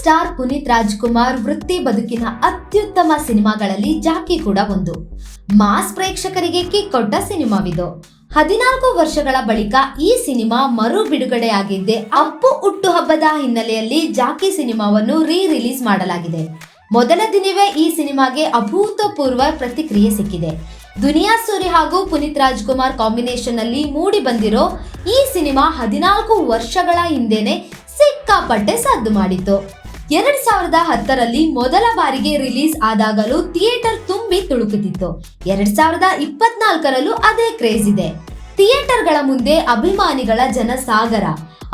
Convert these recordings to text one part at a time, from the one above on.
Star Puneeth Rajkumar ವೃತ್ತಿ ಬದುಕಿನ ಅತ್ಯುತ್ತಮ ಸಿನಿಮಾಗಳಲ್ಲಿ ಜಾಕಿ ಕೂಡ ಒಂದು. ಮಾಸ್ ಪ್ರೇಕ್ಷಕರಿಗೆ ಕಿಕ್ ಕೊಟ್ಟ ಸಿನಿಮಾವಿದು. ಹದಿನಾಲ್ಕು ವರ್ಷಗಳ ಬಳಿಕ ಈ ಸಿನಿಮಾ ಮರು ಬಿಡುಗಡೆಯಾಗಿದ್ದೆ ಅಪ್ಪು ಹುಟ್ಟುಹಬ್ಬದ ಹಿನ್ನೆಲೆಯಲ್ಲಿ ಜಾಕಿ ಸಿನಿಮಾವನ್ನು ರೀ ರಿಲೀಸ್ ಮಾಡಲಾಗಿದೆ. ಮೊದಲ ದಿನವೇ ಈ ಸಿನಿಮಾಗೆ ಅಭೂತಪೂರ್ವ ಪ್ರತಿಕ್ರಿಯೆ ಸಿಕ್ಕಿದೆ. ದುನಿಯಾ ಸೂರಿ ಹಾಗೂ ಪುನೀತ್ ರಾಜ್ಕುಮಾರ್ ಕಾಂಬಿನೇಷನ್ ಅಲ್ಲಿ ಮೂಡಿ ಬಂದಿರೋ ಈ ಸಿನಿಮಾ ಹದಿನಾಲ್ಕು ವರ್ಷಗಳ ಹಿಂದೆನೆ ಸಿಕ್ಕಾಪಟ್ಟೆ ಸದ್ದು ಮಾಡಿತ್ತು. ಎರಡ್ ಸಾವಿರದ ಹತ್ತರಲ್ಲಿ ಮೊದಲ ಬಾರಿಗೆ ರಿಲೀಸ್ ಆದಾಗಲೂ ಥಿಯೇಟರ್ ತುಂಬಿ ತುಳುಕುತ್ತಿತ್ತು. ಎರಡ್ ಸಾವಿರದ ಇಪ್ಪತ್ನಾಲ್ಕರಲ್ಲೂ ಅದೇ ಕ್ರೇಜ್ ಇದೆ. ಥಿಯೇಟರ್ಗಳ ಮುಂದೆ ಅಭಿಮಾನಿಗಳ ಜನಸಾಗರ,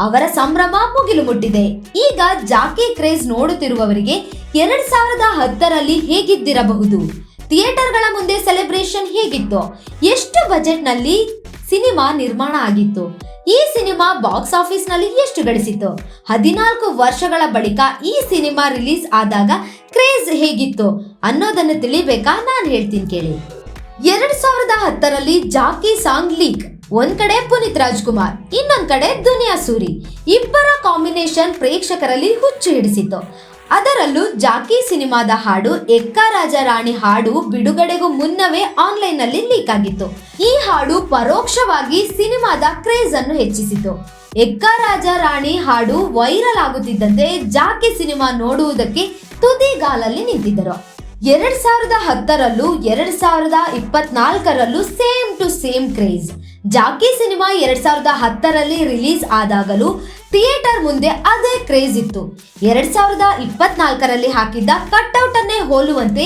ಅವರ ಸಂಭ್ರಮ ಮುಗಿಲು ಮುಟ್ಟಿದೆ. ಈಗ ಜಾಕಿ ಕ್ರೇಜ್ ನೋಡುತ್ತಿರುವವರಿಗೆ ಎರಡ್ ಸಾವಿರದ ಹತ್ತರಲ್ಲಿ ಹೇಗಿದ್ದಿರಬಹುದು? ಥಿಯೇಟರ್ಗಳ ಮುಂದೆ ಸೆಲೆಬ್ರೇಷನ್ ಹೇಗಿತ್ತು? ಎಷ್ಟು ಬಜೆಟ್ನಲ್ಲಿ ಸಿನಿಮಾ ನಿರ್ಮಾಣ ಆಗಿತ್ತು? ಈ ಸಿನಿಮಾ ಬಾಕ್ಸ್ ಆಫೀಸ್ನಲ್ಲಿ ಎಷ್ಟು ಗಳಿಸಿತ್ತು? ಹದಿನಾಲ್ಕು ವರ್ಷಗಳ ಬಳಿಕ ಈ ಸಿನಿಮಾ ರಿಲೀಸ್ ಆದಾಗ ಕ್ರೇಜ್ ಹೇಗಿತ್ತು? ಅನ್ನೋದನ್ನು ತಿಳಿಬೇಕಾ? ನಾನು ಹೇಳ್ತೀನಿ ಕೇಳಿ. ಎರಡ್ ಸಾವಿರದ ಹತ್ತರಲ್ಲಿ ಜಾಕಿ ಸಾಂಗ್ ಲೀಕ್, ಒಂದ್ ಕಡೆ ಪುನೀತ್ ರಾಜ್ಕುಮಾರ್, ಇನ್ನೊಂದ್ ಕಡೆ ದುನಿಯಾ ಸೂರಿ. ಇಬ್ಬರ ಕಾಂಬಿನೇಷನ್ ಪ್ರೇಕ್ಷಕರಲ್ಲಿ ಹುಚ್ಚು ಹಿಡಿಸಿತ್ತು. ಅದರಲ್ಲೂ ಜಾಕಿ ಸಿನಿಮಾದ ಹಾಡು ಎಕ್ಕ ರಾಜ ರಾಣಿ ಹಾಡು ಬಿಡುಗಡೆಗೂ ಮುನ್ನವೇ ಆನ್ಲೈನ್ನಲ್ಲಿ ಲೀಕ್ ಆಗಿತ್ತು. ಈ ಹಾಡು ಪರೋಕ್ಷವಾಗಿ ಸಿನಿಮಾದ ಕ್ರೇಜ್ ಅನ್ನು ಹೆಚ್ಚಿಸಿತು. ಎಕ್ಕ ರಾಜ ರಾಣಿ ಹಾಡು ವೈರಲ್ ಆಗುತ್ತಿದ್ದಂತೆ ಜಾಕಿ ಸಿನಿಮಾ ನೋಡುವುದಕ್ಕೆ ತುದಿಗಾಲಲ್ಲಿ ನಿಂತಿದ್ದರು. ಎರಡ್ ಸಾವಿರದ ಹತ್ತರಲ್ಲೂ ಎರಡ್ ಸಾವಿರದ ಇಪ್ಪತ್ನಾಲ್ಕರಲ್ಲೂ same to same craze. Jackie cinema ಎರಡ್ ಸಾವಿರದ ಹತ್ತರಲ್ಲಿ ರಿಲೀಸ್ ಆದಾಗಲೂ ಥಿಯೇಟರ್ ಮುಂದೆ ಅದೇ ಕ್ರೇಜ್ ಇತ್ತು. ಎರಡ್ ಸಾವಿರದ ಇಪ್ಪತ್ನಾಲ್ಕರಲ್ಲಿ ಹಾಕಿದ್ದ ಕಟ್ಔಟ್ ಅನ್ನೇ ಹೋಲುವಂತೆ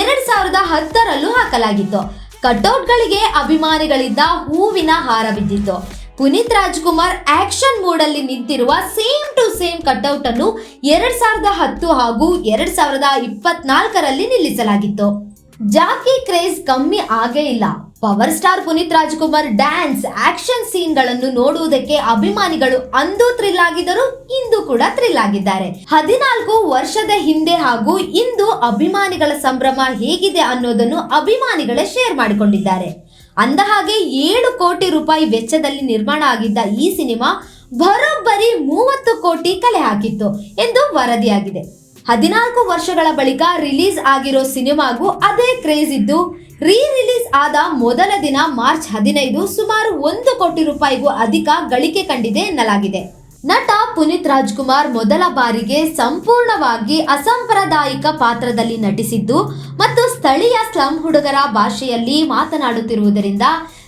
ಎರಡ್ ಸಾವಿರದ ಹತ್ತರಲ್ಲೂ ಹಾಕಲಾಗಿತ್ತು. ಕಟ್ಔಟ್ಗಳಿಗೆ ಅಭಿಮಾನಿಗಳಿದ್ದ ಹೂವಿನ ಹಾರ ಬಿದ್ದಿತ್ತು. ಪುನೀತ್ ರಾಜ್ಕುಮಾರ್ ಆಕ್ಷನ್ ಮೂಡಲ್ಲಿ ನಿಂತಿರುವ ಸೇಮ್ ಟು ಸೇಮ್ ಕಟ್ಔಟ್ ಅನ್ನು ಎರಡ್ ಸಾವಿರದ ಹತ್ತು ಹಾಗೂ ಎರಡ್ ಸಾವಿರದ ಇಪ್ಪತ್ನಾಲ್ಕರಲ್ಲಿ ನಿಲ್ಲಿಸಲಾಗಿತ್ತು. ಜಾಕಿ ಕ್ರೇಜ್ ಕಮ್ಮಿ ಆಗೇ ಇಲ್ಲ. Power star Puneeth Rajkumar dance action ಸೀನ್ಗಳನ್ನು ನೋಡುವುದಕ್ಕೆ ಅಭಿಮಾನಿಗಳು ಅಂದು ಥ್ರಿಲ್ ಆಗಿದ್ದರು ಇಂದು ಕೂಡ ಥ್ರಿಲ್ ಆಗಿದ್ದಾರೆ. ಹದಿನಾಲ್ಕು ವರ್ಷದ ಹಿಂದೆ ಹಾಗೂ ಇಂದು ಅಭಿಮಾನಿಗಳ ಸಂಭ್ರಮ ಹೇಗಿದೆ ಅನ್ನೋದನ್ನು ಅಭಿಮಾನಿಗಳೇ ಶೇರ್ ಮಾಡಿಕೊಂಡಿದ್ದಾರೆ. ಅಂದಹಾಗೆ ಏಳು ಕೋಟಿ ರೂಪಾಯಿ ವೆಚ್ಚದಲ್ಲಿ ನಿರ್ಮಾಣ ಆಗಿದ್ದ ಈ ಸಿನಿಮಾ ಬರೋಬ್ಬರಿ ಮೂವತ್ತು ಕೋಟಿ ಕಲೆ ಹಾಕಿತ್ತು ಎಂದು ವರದಿಯಾಗಿದೆ. ಹದಿನಾಲ್ಕು ವರ್ಷಗಳ ಬಳಿಕ ರಿಲೀಸ್ ಆಗಿರೋ ಸಿನಿಮಾಗೂ ಅದೇ ಕ್ರೇಜ್ ಇದ್ದು ರೀ ರಿಲೀಸ್ ಆದ ಮೊದಲ ದಿನ ಮಾರ್ಚ್ ಹದಿನೈದು ಸುಮಾರು ಒಂದು ಕೋಟಿ ರೂಪಾಯಿಗೂ ಅಧಿಕ ಗಳಿಕೆ ಕಂಡಿದೆ ಎನ್ನಲಾಗಿದೆ. ನಟ ಪುನೀತ್ ರಾಜ್ಕುಮಾರ್ ಮೊದಲ ಬಾರಿಗೆ ಸಂಪೂರ್ಣವಾಗಿ ಅಸಾಂಪ್ರದಾಯಿಕ ಪಾತ್ರದಲ್ಲಿ ನಟಿಸಿದ್ದು ಮತ್ತು ಸ್ಥಳೀಯ ಸ್ಲಂ ಹುಡುಗರ ಭಾಷೆಯಲ್ಲಿ ಮಾತನಾಡುತ್ತಿರುವುದರಿಂದ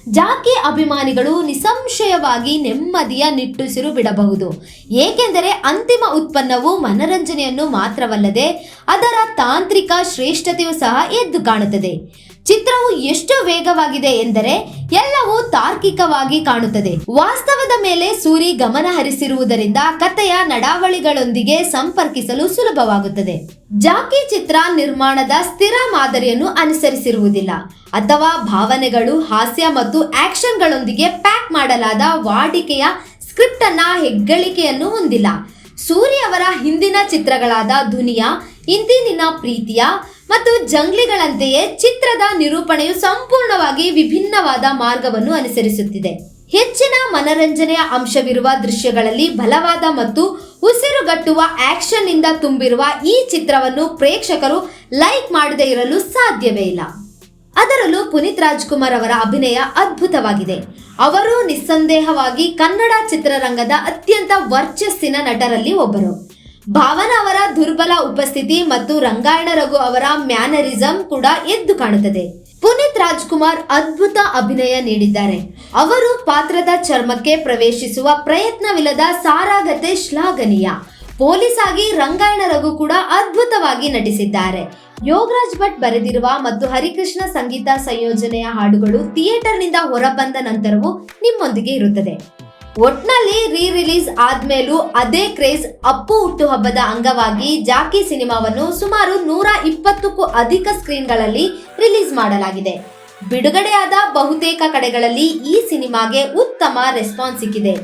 ಜಾಕಿ ಅಭಿಮಾನಿಗಳು ನಿಸ್ಸಂಶಯವಾಗಿ ನೆಮ್ಮದಿಯ ನಿಟ್ಟುಸಿರು ಬಿಡಬಹುದು. ಏಕೆಂದರೆ ಅಂತಿಮ ಉತ್ಪನ್ನವು ಮನರಂಜನೆಯನ್ನು ಮಾತ್ರವಲ್ಲದೆ ಅದರ ತಾಂತ್ರಿಕ ಶ್ರೇಷ್ಠತೆಯು ಸಹ ಎದ್ದು ಕಾಣುತ್ತದೆ. ಚಿತ್ರವು ಎಷ್ಟು ವೇಗವಾಗಿದೆ ಎಂದರೆ ಎಲ್ಲವೂ ತಾರ್ಕಿಕವಾಗಿ ಕಾಣುತ್ತದೆ. ವಾಸ್ತವದ ಮೇಲೆ ಸೂರಿ ಗಮನ ಹರಿಸಿರುವುದರಿಂದ ಕಥೆಯ ನಡಾವಳಿಗಳೊಂದಿಗೆ ಸಂಪರ್ಕಿಸಲು ಸುಲಭವಾಗುತ್ತದೆ. ಜಾಕಿ ಚಿತ್ರ ನಿರ್ಮಾಣದ ಸ್ಥಿರ ಮಾದರಿಯನ್ನು ಅನುಸರಿಸಿರುವುದಿಲ್ಲ. ಅಥವಾ ಭಾವನೆಗಳು, ಹಾಸ್ಯ ಮತ್ತು ಆಕ್ಷನ್ಗಳೊಂದಿಗೆ ಪ್ಯಾಕ್ ಮಾಡಲಾದ ವಾಡಿಕೆಯ ಸ್ಕ್ರಿಪ್ಟ್ ಅನ್ನ ಹೆಗ್ಗಳಿಕೆಯನ್ನು ಹೊಂದಿಲ್ಲ. ಸೂರಿ ಅವರ ಹಿಂದಿನ ಚಿತ್ರಗಳಾದ ದುನಿಯಾ ಇಂದಿನ ಪ್ರೀತಿಯ ಮತ್ತು ಜಂಗ್ಲಿಗಳಂತೆಯೇ ಚಿತ್ರದ ನಿರೂಪಣೆಯು ಸಂಪೂರ್ಣವಾಗಿ ವಿಭಿನ್ನವಾದ ಮಾರ್ಗವನ್ನು ಅನುಸರಿಸುತ್ತಿದೆ. ಹೆಚ್ಚಿನ ಮನರಂಜನೆಯ ಅಂಶವಿರುವ ದೃಶ್ಯಗಳಲ್ಲಿ ಬಲವಾದ ಮತ್ತು ಉಸಿರುಗಟ್ಟುವ ಆಕ್ಷನ್ ಇಂದ ತುಂಬಿರುವ ಈ ಚಿತ್ರವನ್ನು ಪ್ರೇಕ್ಷಕರು ಲೈಕ್ ಮಾಡದೇ ಇರಲು ಸಾಧ್ಯವೇ ಇಲ್ಲ. ಅದರಲ್ಲೂ ಪುನೀತ್ ರಾಜ್ಕುಮಾರ್ ಅವರ ಅಭಿನಯ ಅದ್ಭುತವಾಗಿದೆ. ಅವರು ನಿಸ್ಸಂದೇಹವಾಗಿ ಕನ್ನಡ ಚಿತ್ರರಂಗದ ಅತ್ಯಂತ ವರ್ಚಸ್ಸಿನ ನಟರಲ್ಲಿ ಒಬ್ಬರು. ಭಾವನಾ ಅವರ ದುರ್ಬಲ ಉಪಸ್ಥಿತಿ ಮತ್ತು ರಂಗಾಯಣ ರಘು ಅವರ ಮ್ಯಾನರಿಸಂ ಕೂಡ ಎದ್ದು ಕಾಣುತ್ತದೆ. ಪುನೀತ್ ರಾಜ್ಕುಮಾರ್ ಅದ್ಭುತ ಅಭಿನಯ ನೀಡಿದ್ದಾರೆ. ಅವರು ಪಾತ್ರದ ಚರ್ಮಕ್ಕೆ ಪ್ರವೇಶಿಸುವ ಪ್ರಯತ್ನವಿಲ್ಲದ ಸಾರಾಗತೆ ಶ್ಲಾಘನೀಯ. ಪೊಲೀಸ್ ಆಗಿ ರಂಗಾಯಣ ರಘು ಕೂಡ ಅದ್ಭುತವಾಗಿ ನಟಿಸಿದ್ದಾರೆ. ಯೋಗರಾಜ್ ಭಟ್ ಬರೆದಿರುವ ಮತ್ತು ಹರಿಕೃಷ್ಣ ಸಂಗೀತ ಸಂಯೋಜನೆಯ ಹಾಡುಗಳು ಥಿಯೇಟರ್ನಿಂದ ಹೊರಬಂದ ನಂತರವೂ ನಿಮ್ಮೊಂದಿಗೆ ಇರುತ್ತದೆ. ಒಟ್ನಲ್ಲಿ ರೀ ರಿಲೀಸ್ ಆದ್ಮೇಲೂ ಅದೇ ಕ್ರೇಜ್ ಅಪ್ಪು ಹುಟ್ಟುಹಬ್ಬದ ಅಂಗವಾಗಿ ಜಾಕಿ ಸಿನಿಮಾವನ್ನು ಸುಮಾರು ನೂರ ಇಪ್ಪತ್ತಕ್ಕೂ ಅಧಿಕ ಸ್ಕ್ರೀನ್ಗಳಲ್ಲಿ ರಿಲೀಸ್ ಮಾಡಲಾಗಿದೆ. ಬಿಡುಗಡೆಯಾದ ಬಹುತೇಕ ಕಡೆಗಳಲ್ಲಿ ಈ ಸಿನಿಮಾಗೆ ಉತ್ತಮ ರೆಸ್ಪಾನ್ಸ್ ಸಿಕ್ಕಿದೆ.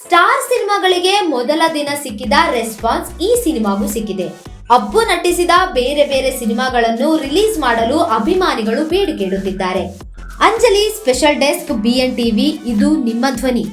ಸ್ಟಾರ್ ಸಿನಿಮಾಗಳಿಗೆ ಮೊದಲ ದಿನ ಸಿಕ್ಕಿದ ರೆಸ್ಪಾನ್ಸ್ ಈ ಸಿನಿಮಾಗೂ ಸಿಕ್ಕಿದೆ. ಅಪ್ಪು ನಟಿಸಿದ ಬೇರೆ ಬೇರೆ ಸಿನಿಮಾಗಳನ್ನು ರಿಲೀಸ್ ಮಾಡಲು ಅಭಿಮಾನಿಗಳು ಬೇಡಿಕೆ ಇಡುತ್ತಿದ್ದಾರೆ. Anjali special desk BN TV ಇದು ನಿಮ್ಮ ಧ್ವನಿ.